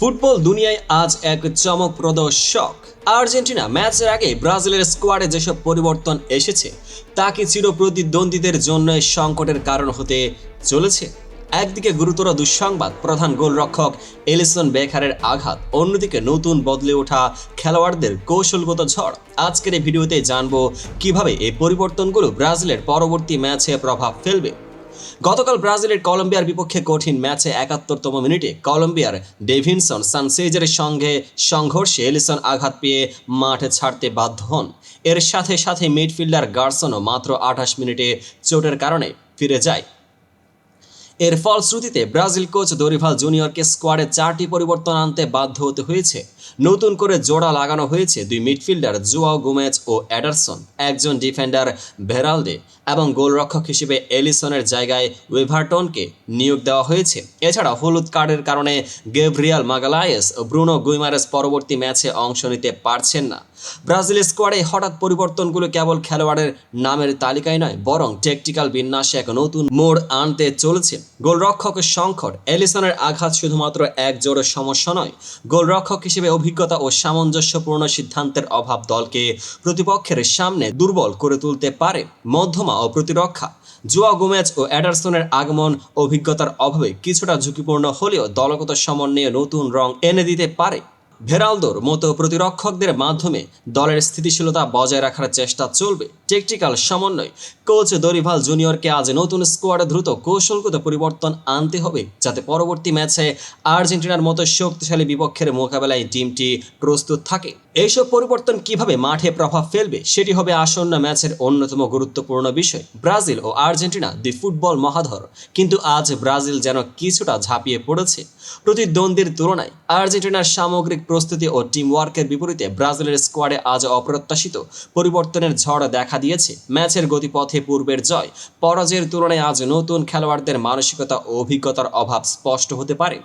Football দুনিয়ায় আজ এক চমকপ্রদ শখ। আর্জেন্টিনা ম্যাচের আগে ব্রাজিলের স্কোয়াডে যেসব পরিবর্তন এসেছে, তা কি চিরপ্রতিদ্বন্দ্বীদের জন্য সংকটের কারণ হতে চলেছে? একদিকে গুরুতর দুঃসংবাদ, প্রধান গোলরক্ষক এলিসন বেকারের আঘাত, অন্যদিকে নতুন বদলে ওঠা খেলোয়াড়দের কৌশলগত ঝড়। আজকের এই ভিডিওতে জানব কীভাবে এই পরিবর্তনগুলো ব্রাজিলের পরবর্তী ম্যাচে প্রভাব ফেলবে। গতকাল ব্রাজিলের কলম্বিয়ার বিপক্ষে কঠিন ম্যাচে একাত্তরতম মিনিটে কলম্বিয়ার ডেভিনসন সানসেজের সঙ্গে সংঘর্ষে এলিসন আঘাত পেয়ে মাঠে ছাড়তে বাধ্য হন। এর সাথে সাথে মিডফিল্ডার গার্সনও মাত্র আঠাশ মিনিটে চোটের কারণে ফিরে যায়। এর ফলশ্রুতিতে ব্রাজিল কোচ দরিভাল জুনিয়রকে স্কোয়াডে চারটি পরিবর্তন আনতে বাধ্য হতে হয়েছে। নতুন করে জোড়া লাগানো হয়েছে দুই মিডফিল্ডার জুয়াও গোমেজ ও অ্যাডারসন। একজন ডিফেন্ডার ভেরালদে এবং গোলরক্ষক হিসেবে এলিসনের জায়গায় ওয়েভারটনকে নিয়োগ দেওয়া হয়েছে। এছাড়া হলুদ কার্ডের কারণে গেভরিয়াল মাগালায়েস ও ব্রুনো গুইমারেস পরবর্তী ম্যাচে অংশ নিতে পারছেন না। ব্রাজিল স্কোয়াডে হঠাৎ পরিবর্তনগুলো কেবল খেলোয়াড়ের নামের তালিকায় নয়, বরং টেকটিক্যাল বিন্যাসে এক নতুন মোড় আনতে চলেছে। গোলরক্ষকের সংকট, এলিসনের আঘাত শুধুমাত্র এক জোড় সমস্যা নয়, গোলরক্ষক হিসেবে অভিজ্ঞতা ও সামঞ্জস্যপূর্ণ সিদ্ধান্তের অভাব দলকে প্রতিপক্ষের সামনে দুর্বল করে তুলতে পারে মধ্যমা ও প্রতিরক্ষা। জুয়া গোমেজ ও অ্যাডারসনের আগমন অভিজ্ঞতার অভাবে কিছুটা ঝুঁকিপূর্ণ হলেও দলগত সমন্বয়ে নতুন রং এনে দিতে পারে। ভেরালদোর মতো প্রতিরক্ষকদের মাধ্যমে দলের স্থিতিশীলতা বজায় রাখার চেষ্টা চলবে। টেকটিক্যাল সমন্বয়। কোচ দরিভাল জুনিয়রকে আজ নতুন স্কোয়াডে দ্রুত কৌশলগত পরিবর্তন আনতে হবে, যাতে পরবর্তী ম্যাচে আর্জেন্টিনার মতো শক্তিশালী বিপক্ষের মোকাবেলায় টিমটি প্রস্তুত থাকে। এইসব পরিবর্তন কীভাবে মাঠে প্রভাব ফেলবে, সেটি হবে আসন্ন ম্যাচের অন্যতম গুরুত্বপূর্ণ বিষয়। ব্রাজিল ও আর্জেন্টিনা দুই ফুটবল মহাধর, কিন্তু আজ ব্রাজিল যেন কিছুটা ঝাঁপিয়ে পড়েছে। প্রতিদ্বন্দ্বীর তুলনায় আর্জেন্টিনার সামগ্রিক প্রস্তুতি ও টিম ওয়ার্কের বিপরীতে ব্রাজিলের স্কোয়াডে আজ অপ্রত্যাশিত পরিবর্তনের ঝড় দেখা দিয়েছে। ম্যাচের গতিপথে পূর্বের জয়। পরাজয়ের তুলনায় আজ নতুন খেলোয়াড়দের মানসিকতা ও অভিজ্ঞতার অভাব স্পষ্ট হতে পারে।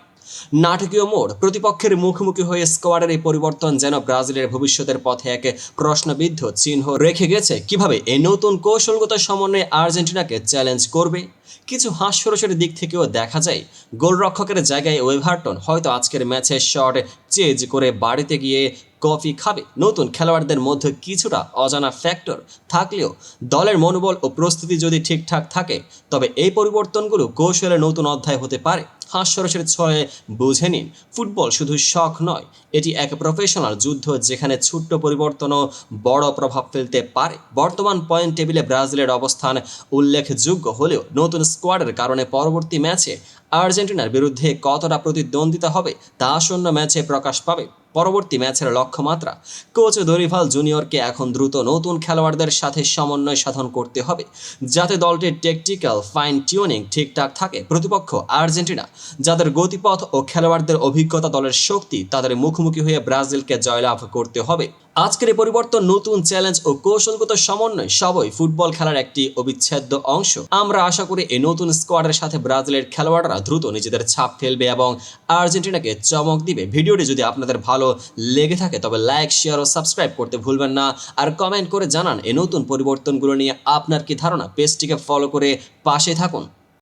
নাটকীয় মোড়। প্রতিপক্ষের মুখোমুখি হয়ে স্কোয়াডের এই পরিবর্তন যেন ব্রাজিলের ভবিষ্যতের পথে এক প্রশ্নবিদ্ধ চিহ্ন রেখে গেছে। কীভাবে এই নতুন কৌশলগত সমন্বয়ে আর্জেন্টিনাকে চ্যালেঞ্জ করবে? কিছু হাস্যরসের দিক থেকেও দেখা যায়, গোলরক্ষকের জায়গায় ওয়েভারটন হয়তো আজকের ম্যাচে শট চেজ করে বাড়িতে গিয়ে কফি খাবে। নতুন খেলোয়াড়দের মধ্যে কিছুটা অজানা ফ্যাক্টর থাকলেও দলের মনোবল ও প্রস্তুতি যদি ঠিকঠাক থাকে, তবে এই পরিবর্তনগুলো কৌশলের নতুন অধ্যায় হতে পারে। হাস্যরসের ছয়ে বুঝে নিন, ফুটবল শুধু শখ নয়, এটি এক প্রফেশনাল যুদ্ধ যেখানে ছোট্ট পরিবর্তনও বড় প্রভাব ফেলতে পারে। বর্তমান পয়েন্ট টেবিলে ব্রাজিলের অবস্থান উল্লেখযোগ্য হলেও নতুন স্কোয়াডের কারণে পরবর্তী ম্যাচে আর্জেন্টিনার বিরুদ্ধে কতটা প্রতিদ্বন্দ্বিতা হবে, তা আসন্ন ম্যাচে প্রকাশ পাবে। পরবর্তী ম্যাচের লক্ষ্যমাত্রা, কোচ দরিভাল জুনিয়রকে এখন দ্রুত নতুন খেলোয়াড়দের সাথে সমন্বয় সাধন করতে হবে, যাতে দলটির টেকটিক্যাল ফাইন টিউনিং ঠিকঠাক থাকে। প্রতিপক্ষ আর্জেন্টিনা, যাদের গতিপথ ও খেলোয়াড়দের অভিজ্ঞতা দলের শক্তি, তাদের মুখোমুখি হয়ে ব্রাজিলকে জয়লাভ করতে হবে। আজকের এই পরিবর্তন নতুন চ্যালেঞ্জ ও কৌশলগত সমন্বয় সবই ফুটবল খেলার একটি অবিচ্ছেদ্য অংশ। আমরা আশা করি এই নতুন স্কোয়াডের সাথে ব্রাজিলের খেলোয়াড়রা দ্রুত নিজেদের ছাপ ফেলবে এবং আর্জেন্টিনাকে চমক দিবে। ভিডিওটি যদি আপনাদের ভালো লেগে থাকে, তবে লাইক শেয়ার ও সাবস্ক্রাইব করতে ভুলবেন না। আর কমেন্ট করে জানান এই নতুন পরিবর্তনগুলো নিয়ে আপনার কি ধারণা? পেজটিকে ফলো করে পাশে থাকুন।